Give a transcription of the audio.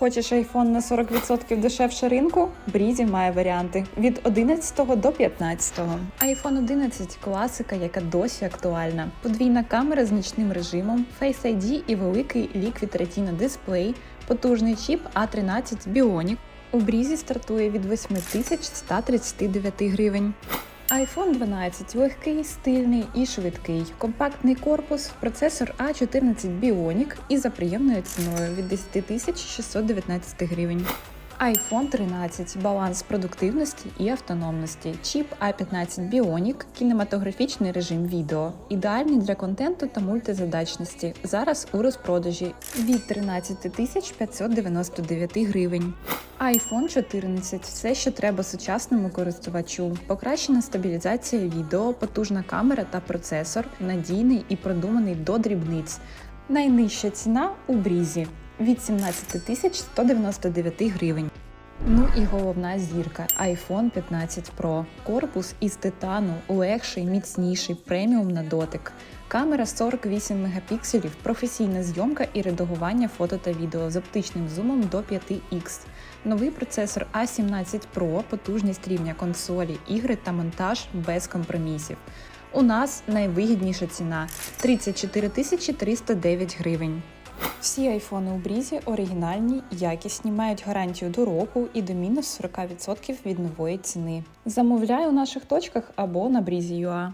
Хочеш iPhone на 40% дешевше ринку? Брізі має варіанти від 11 до 15. iPhone 11 – класика, яка досі актуальна. Подвійна камера з нічним режимом, Face ID і великий Liquid Retina дисплей, потужний чіп A13 Bionic. У брізі стартує від 8139 гривень. iPhone 12 легкий, стильний і швидкий, компактний корпус, процесор A14 Bionic і за приємною ціною від 10 619 гривень. iPhone 13 баланс продуктивності і автономності, чіп A15 Bionic, кінематографічний режим відео, ідеальний для контенту та мультизадачності. Зараз у розпродажі від 13 599 гривень. iPhone 14 все, що треба сучасному користувачу. Покращена стабілізація відео, потужна камера та процесор, надійний і продуманий до дрібниць. Найнижча ціна у брізі від 17 тисяч 199 гривень. Ну і головна зірка iPhone 15 Pro. Корпус із титану, легший, міцніший, преміум на дотик. Камера 48 мегапікселів, професійна зйомка і редагування фото та відео з оптичним зумом до 5X. Новий процесор A17 Pro, потужність рівня консолі, ігри та монтаж без компромісів. У нас найвигідніша ціна 34 309 гривень. Всі айфони у брізі оригінальні, якісні, мають гарантію до року і до мінус 40% від нової ціни. Замовляй у наших точках або на брізі.ua.